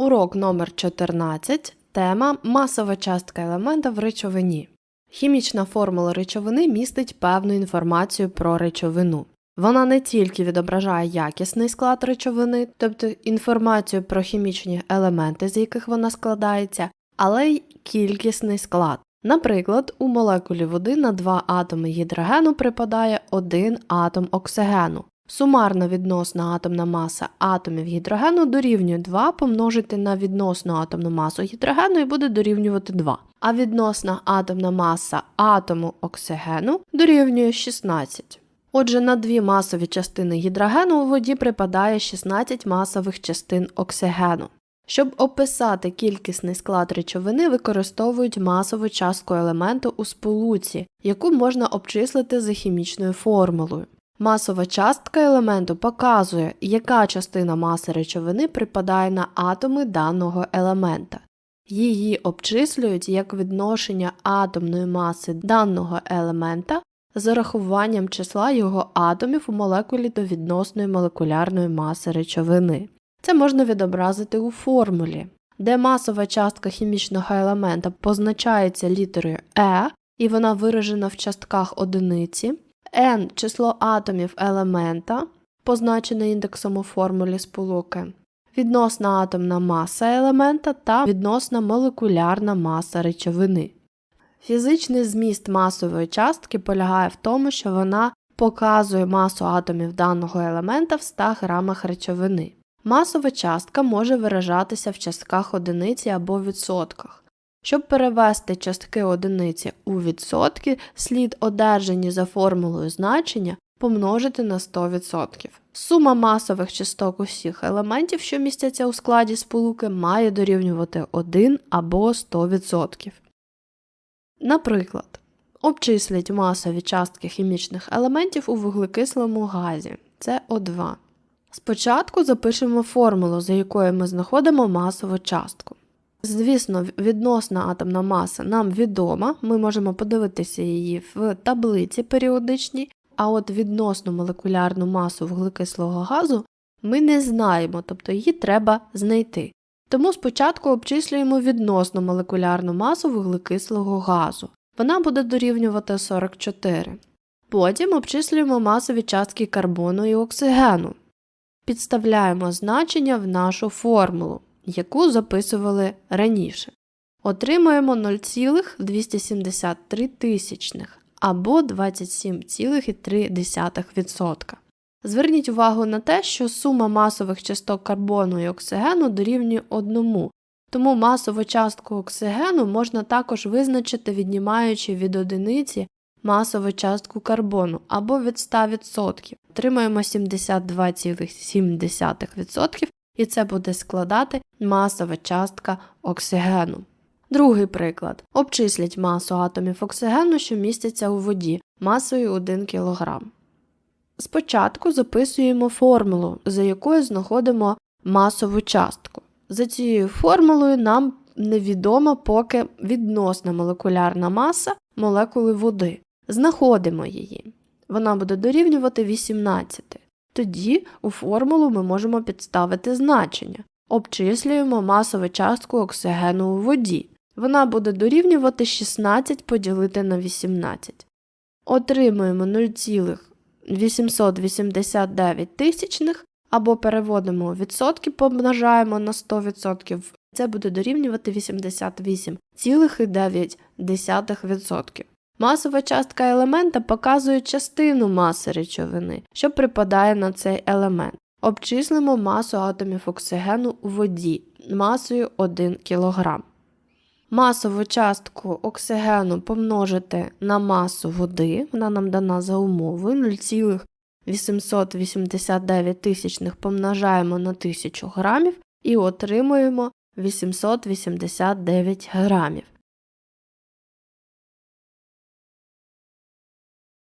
Урок номер 14. Тема Масова частка елемента в речовині. Хімічна формула речовини містить певну інформацію про речовину. Вона не тільки відображає якісний склад речовини, тобто інформацію про хімічні елементи, з яких вона складається, але й кількісний склад. Наприклад, у молекулі води на два атоми гідрогену припадає один атом оксигену. Сумарна відносна атомна маса атомів гідрогену дорівнює 2 помножити на відносну атомну масу гідрогену і буде дорівнювати 2. А відносна атомна маса атому оксигену дорівнює 16. Отже, на дві масові частини гідрогену у воді припадає 16 масових частин оксигену. Щоб описати кількісний склад речовини, використовують масову частку елементу у сполуці, яку можна обчислити за хімічною формулою. Масова частка елементу показує, яка частина маси речовини припадає на атоми даного елемента. Її обчислюють як відношення атомної маси даного елемента з урахуванням числа його атомів у молекулі до відносної молекулярної маси речовини. Це можна відобразити у формулі, де масова частка хімічного елемента позначається літерою Е, і вона виражена в частках одиниці, n число атомів елемента, позначене індексом у формулі сполуки, відносна атомна маса елемента та відносна молекулярна маса речовини. Фізичний зміст масової частки полягає в тому, що вона показує масу атомів даного елемента в 100 грамах речовини. Масова частка може виражатися в частках одиниці або відсотках. Щоб перевести частки одиниці у відсотки, слід одержані за формулою значення помножити на 100%. Сума масових часток усіх елементів, що містяться у складі сполуки, має дорівнювати 1 або 100%. Наприклад, обчисліть масові частки хімічних елементів у вуглекислому газі СО2. Спочатку запишемо формулу, за якою ми знаходимо масову частку. Звісно, відносна атомна маса нам відома, ми можемо подивитися її в таблиці періодичній, а от відносну молекулярну масу вуглекислого газу ми не знаємо, тобто її треба знайти. Тому спочатку обчислюємо відносну молекулярну масу вуглекислого газу. Вона буде дорівнювати 44. Потім обчислюємо масові частки карбону і оксигену. Підставляємо значення в нашу формулу яку записували раніше. Отримуємо 0,273 тисячних або 27,3%. Зверніть увагу на те, що сума масових часток карбону і оксигену дорівнює 1, тому масову частку оксигену можна також визначити, віднімаючи від одиниці масову частку карбону або від 100%. Отримаємо 72,7% і це буде складати масова частка оксигену. Другий приклад. Обчислять масу атомів оксигену, що містяться у воді масою 1 кг. Спочатку записуємо формулу, за якою знаходимо масову частку. За цією формулою нам невідома поки відносна молекулярна маса молекули води. Знаходимо її. Вона буде дорівнювати 18. Тоді у формулу ми можемо підставити значення. Обчислюємо масову частку оксигену у воді. Вона буде дорівнювати 16 поділити на 18. Отримуємо 0,889 тисячних або переводимо у відсотки, помножаємо на 100%. Це буде дорівнювати 88,9%. Масова частка елемента показує частину маси речовини, що припадає на цей елемент. Обчислимо масу атомів оксигену у воді масою 1 кг. Масову частку оксигену помножити на масу води, вона нам дана за умовою 0,889 тисячних помножаємо на 1000 грамів і отримуємо 889 грамів.